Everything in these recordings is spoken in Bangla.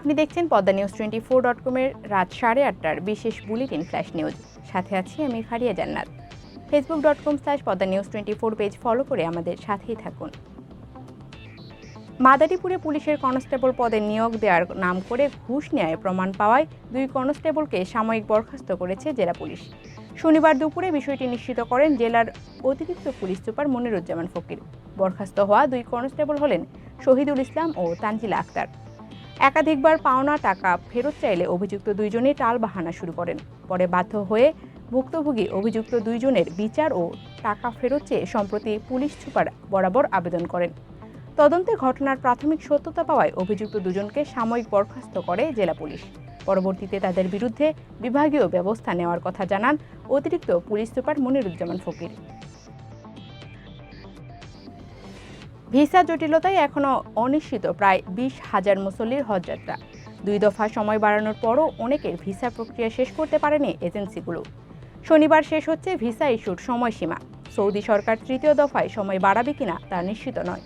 আপনি দেখছেন Padma news twenty four dot কমের রাত সাড়ে আটটার বিশেষ বুলেটিন ফ্ল্যাশ নিউজ। সাথে আছি আমি Faria Jannat. Facebook dot com slash Padma news twenty four page follow করে আমাদের সাথেই থাকুন। মাদারীপুরে পুলিশের কনস্টেবল পদে নিয়োগ দেওয়ার নাম করে ঘুষ নেয় প্রমাণ পাওয়ায় দুই কনস্টেবলকে সাময়িক বরখাস্ত করেছে জেলা পুলিশ। শনিবার দুপুরে বিষয়টি নিশ্চিত করেন জেলার অতিরিক্ত পুলিশ সুপার মনিরুজ্জামান ফকির। বরখাস্ত হওয়া দুই কনস্টেবল হলেন শহীদুল ইসলাম ও তানজিলা আক্তার। একাধিকবার পাওনা টাকা ফেরত চাইলে অভিযুক্ত দুইজনে টাল বাহানা শুরু করেন। পরে বাধ্য হয়ে ভুক্তভোগী অভিযুক্ত দুইজনের বিচার ও টাকা ফেরত চেয়ে সম্প্রতি পুলিশ সুপার বরাবর আবেদন করেন। তদন্তে ঘটনার প্রাথমিক সত্যতা পাওয়ায় অভিযুক্ত দুজনকে সাময়িক বরখাস্ত করে জেলা পুলিশ। পরবর্তীতে তাদের বিরুদ্ধে বিভাগীয় ব্যবস্থা নেওয়ার কথা জানান অতিরিক্ত police super Moniruzzaman Fakir. Visa জটিলতায় এখনও অনিশ্চিত, প্রায় বিশ হাজার মুসল্লির হজযাত্রা। দুই দফা সময় বাড়ানোর পরও অনেকের ভিসা প্রক্রিয়া শেষ করতে পারেনি এজেন্সিগুলো। শনিবার শেষ হচ্ছে ভিসা ইস্যুর সময়সীমা। সৌদি সরকার তৃতীয় দফায় সময় বাড়াবে কিনা তা নিশ্চিত নয়।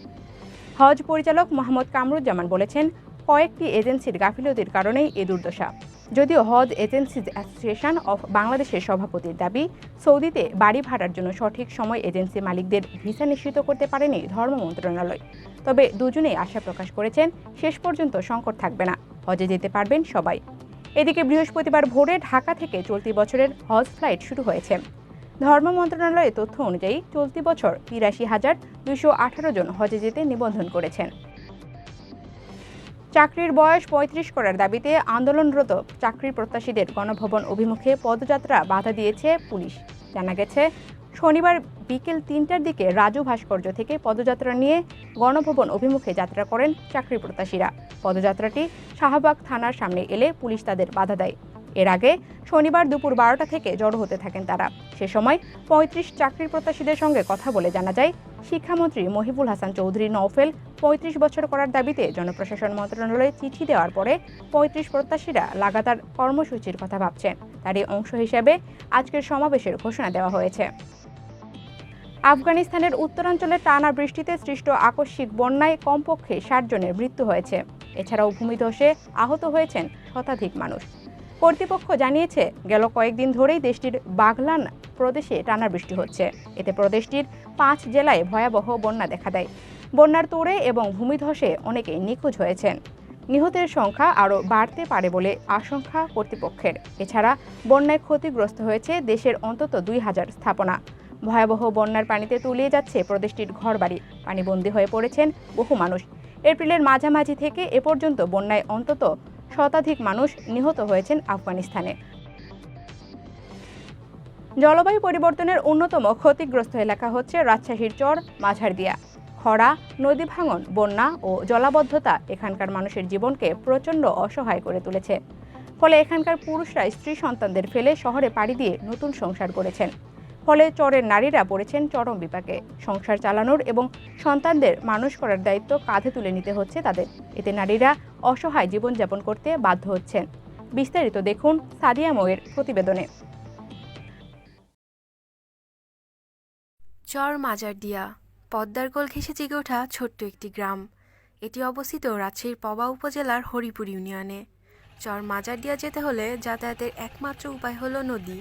হজ পরিচালক মোহাম্মদ কামরুজ্জামান বলেছেন, কয়েকটি এজেন্সির গাফিলতির কারণেই এ দুর্দশা। যদিও হজ এজেন্সিজ অ্যাসোসিয়েশন অফ বাংলাদেশের সভাপতির দাবি, সৌদিতে বাড়ি ভাড়ার জন্য সঠিক সময় এজেন্সি মালিকদের ভিসা নিশ্চিত করতে পারেনি ধর্ম মন্ত্রণালয়। তবে দুজনেই আশা প্রকাশ করেছেন, শেষ পর্যন্ত সংকট থাকবে না, হজে যেতে পারবেন সবাই। এদিকে বৃহস্পতিবার ভোরে ঢাকা থেকে চলতি বছরের হজ ফ্লাইট শুরু হয়েছে। ধর্ম মন্ত্রণালয়ের তথ্য অনুযায়ী, চলতি বছর তিরাশি হাজার দুইশো আঠারো জন হজে যেতে নিবন্ধন করেছেন। চাকরির বয়স পঁয়ত্রিশ করার দাবিতে আন্দোলনরত চাকরি প্রত্যাশীদের গণভবন অভিমুখে পদযাত্রা বাধা দিয়েছে পুলিশ। জানা গেছে, শনিবার বিকেল তিনটার দিকে রাজু ভাস্কর্য থেকে পদযাত্রা নিয়ে গণভবন অভিমুখে যাত্রা করেন চাকরি প্রত্যাশীরা। পদযাত্রাটি শাহবাগ থানার সামনে এলে পুলিশ তাদের বাধা দেয়। এর আগে শনিবার দুপুর বারোটা থেকে জড়ো হতে থাকেন তারা। সে সময় পঁয়ত্রিশ চাকরির প্রত্যাশীদের সঙ্গে কথা বলে জানা যায়, শিক্ষামন্ত্রী মহিবুল হাসান চৌধুরী নওফেল পঁয়ত্রিশ বছর করার দাবিতে জনপ্রশাসন মন্ত্রণালয়ে চিঠি দেওয়ার পরে পঁয়ত্রিশ প্রত্যাশীরা লাগাতার কর্মসূচির কথা ভাবছেন। তারই অংশ হিসেবে আজকের সমাবেশের ঘোষণা দেওয়া হয়েছে। আফগানিস্তানের উত্তরাঞ্চলে টানা বৃষ্টিতে সৃষ্ট আকস্মিক বন্যায় কমপক্ষে ষাট জনের মৃত্যু হয়েছে। এছাড়াও ভূমিধসে আহত হয়েছেন শতাধিক মানুষ। কর্তৃপক্ষ জানিয়েছে, গেল কয়েকদিন ধরেই দেশটির বাগলান প্রদেশে টানা বৃষ্টি হচ্ছে। এতে প্রদেশটির পাঁচ জেলায় ভয়াবহ বন্যা দেখা দেয়। বন্যার তোড়ে এবং ভূমিধসে অনেকেই নিখোঁজ হয়েছেন। নিহতের সংখ্যা আরও বাড়তে পারে বলে আশঙ্কা কর্তৃপক্ষের। এছাড়া, বন্যায় ক্ষতিগ্রস্ত হয়েছে দেশের অন্তত দুই হাজার স্থাপনা। ভয়াবহ বন্যার পানিতে তলিয়ে যাচ্ছে প্রদেশটির ঘরবাড়ি। পানিবন্দী হয়ে পড়েছেন বহু মানুষ। এপ্রিলের মাঝামাঝি থেকে এ পর্যন্ত বন্যায় অন্তত শতাধিক মানুষ নিহত হয়েছেন আফগানিস্তানে। জলবায়ু পরিবর্তনের অন্যতম ক্ষতিগ্রস্ত এলাকা হচ্ছে রাজশাহীর চর, মাঝারদিয়া। খরা, নদী ভাঙন, বন্যা ও জলাবদ্ধতা এখানকার মানুষের জীবনকে প্রচণ্ড অসহায় করে তুলেছে। ফলে এখানকার পুরুষরা স্ত্রী সন্তানদের ফেলে শহরে পাড়ি দিয়ে নতুন সংসার করেছেন। ফলে চরের নারীরা পড়েছেন চরম বিপাকে। সংসার চালানোর এবং সন্তানদের মানুষ করার দায়িত্ব কাঁধে তুলে নিতে হচ্ছে তাদের। এতে নারীরা অসহায় জীবনযাপন করতে বাধ্য হচ্ছেন। বিস্তারিত দেখুন সাদিয়া মোয়ের প্রতিবেদনে। চর মাজারদিয়া পদ্মার কোল ঘেঁষে জেগে ওঠা ছোট্ট একটি গ্রাম। এটি অবস্থিত রাজশাহীর পবা উপজেলার হরিপুর ইউনিয়নে। চর মাজারদিয়া যেতে হলে যাতায়াতের একমাত্র উপায় হলো নদী।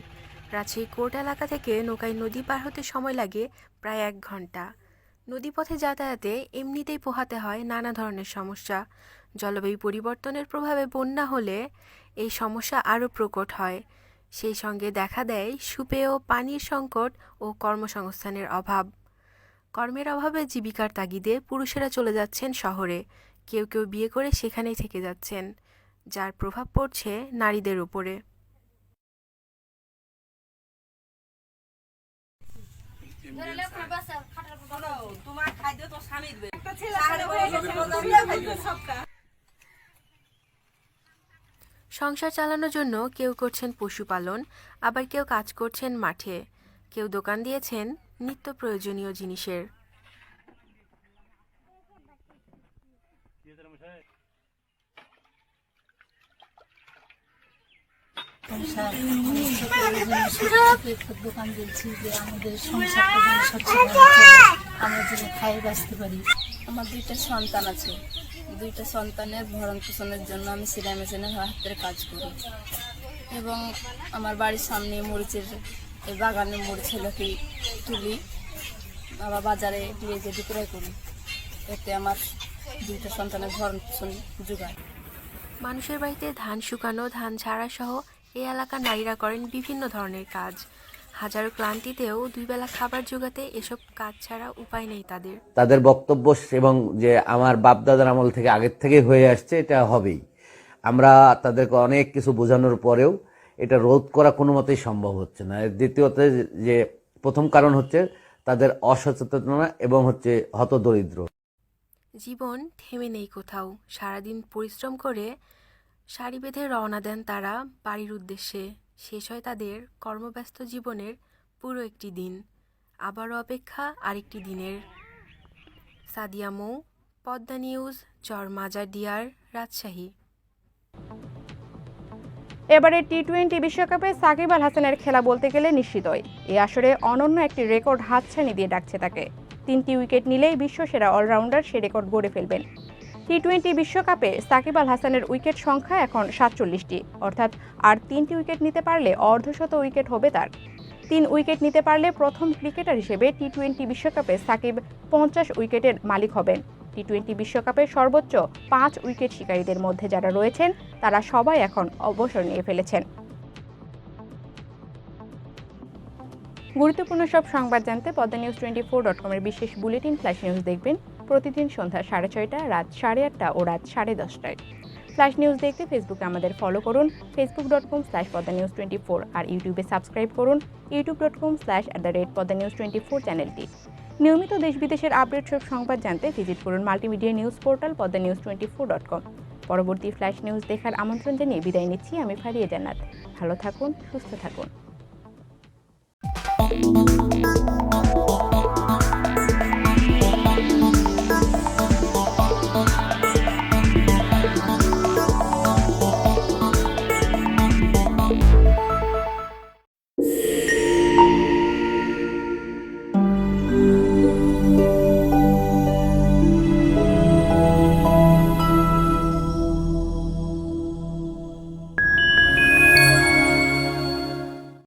রাজশাহী কোর্ট এলাকা থেকে নৌকায় নদী পার হতে সময় লাগে প্রায় এক ঘণ্টা। নদীপথে যাতায়াতে এমনিতেই পোহাতে হয় নানা ধরনের সমস্যা। জলবায়ু পরিবর্তনের প্রভাবে বন্যা হলে এই সমস্যা আরও প্রকট হয়। সেই সঙ্গে দেখা দেয় সুপেয় পানির সংকট ও কর্মসংস্থানের অভাব। কর্মের অভাবে জীবিকার তাগিদে পুরুষেরা চলে যাচ্ছেন শহরে। কেউ কেউ বিয়ে করে সেখানেই থেকে যাচ্ছেন, যার প্রভাব পড়ছে নারীদের উপরে। তোমার খাদ্য তো স্বামী দিবে। সংসার চালানোর জন্য কেউ করছেন পশুপালন আবার কেউ কাজ করছেন মাঠে। কেউ দোকান দিয়েছেন নিত্য প্রয়োজনীয় জিনিসের। সংসার দোকান যে আমাদের সচ্ছল আমরা পারি আমার দুইটা সন্তান আছে দুইটা সন্তানের ভরণ পোষণের জন্য আমি সেলাই মেশিনের হাতের কাজ করি এবং আমার বাড়ির সামনে মরিচের বাগানে মরিচ হলকি তুলি আবার বাজারে নিয়ে যে বিক্রয় করি এতে আমার দুইটা সন্তানের ভরণ পোষণ যোগায় মানুষের বাড়িতে ধান শুকানো, ধান ঝাড়া সহ এই এলাকার নারীরা করেন বিভিন্ন ধরনের কাজ। হাজারো ক্লান্তিতেও দুই বেলা খাবার জোগাতে এসব কাজ ছাড়া উপায় নেই তাদের। তাদের বক্তব্য এবং যে আমার বাপ দাদার আমল থেকে আগের থেকে হয়ে আসছে এটা হবেই। আমরা তাদেরকে অনেক কিছু বোঝানোর পরেও এটা রোধ করা কোনো মতেই সম্ভব হচ্ছে না। দ্বিতীয়ত যে প্রথম কারণ হচ্ছে তাদের অসচেতনতা এবং হচ্ছে হতদরিদ্র। জীবন থেমে নেই কোথাও। সারাদিন পরিশ্রম করে সারি বেঁধে রওনা দেন তারা বাড়ির উদ্দেশ্যে। শেষ হয় তাদের কর্মব্যস্ত জীবনের পুরো একটি দিন। আবারও অপেক্ষা আরেকটি দিনের। সাদিয়া মৌ, পদ্মা নিউজ চর মাজার দিয়ার রাজশাহী। এবারে টি টোয়েন্টি বিশ্বকাপে সাকিব আল হাসানের খেলা বলতে গেলে নিশ্চিতই এই আসরে অনন্য একটি রেকর্ড হাতছানি দিয়ে ডাকছে তাকে। তিনটি উইকেট নিলেই বিশ্বসেরা অলরাউন্ডার সে রেকর্ড গড়ে ফেলবেন। টি টোয়েন্টি বিশ্বকাপে সাকিব আল হাসানের উইকেট সংখ্যা এখন সাতচল্লিশটি। অর্থাৎ আর তিনটি উইকেট নিতে পারলে অর্ধশত উইকেট হবে তার। তিন উইকেট নিতে পারলে প্রথম ক্রিকেটার হিসেবে টি টোয়েন্টি বিশ্বকাপে সাকিব পঞ্চাশ উইকেটের মালিক হবেন। টি টোয়েন্টি বিশ্বকাপে সর্বোচ্চ পাঁচ উইকেট শিকারীদের মধ্যে যারা রয়েছেন, তারা সবাই এখন অবসর নিয়ে ফেলেছেন। গুরুত্বপূর্ণ সব সংবাদ জানতে Padma news twenty four dot কমের বিশেষ বুলেটিন ফ্ল্যাশ নিউজ দেখবেন। প্রতিদিন সন্ধ্যা সাড়ে ছয়টা, রাত সাড়ে আটটা ও রাত সাড়ে দশটায়। ফ্ল্যাশ নিউজ দেখতে ফেসবুকে আমাদের ফলো করুন। Facebook dot com slash Padma news twenty four আর ইউটিউবে সাবস্ক্রাইব করুন। YouTube dot com slash at the rate Padma news twenty four চ্যানেলটি নিয়মিত দেশ বিদেশের আপডেট সব সংবাদ জানতে ভিজিট করুন multimedia news portal Padma news twenty four dot com পরবর্তী ফ্ল্যাশ নিউজ দেখার আমন্ত্রণ জানিয়ে বিদায় নিচ্ছি, আমি ফারিয়ে জান্নাত। ভালো থাকুন, সুস্থ থাকুন।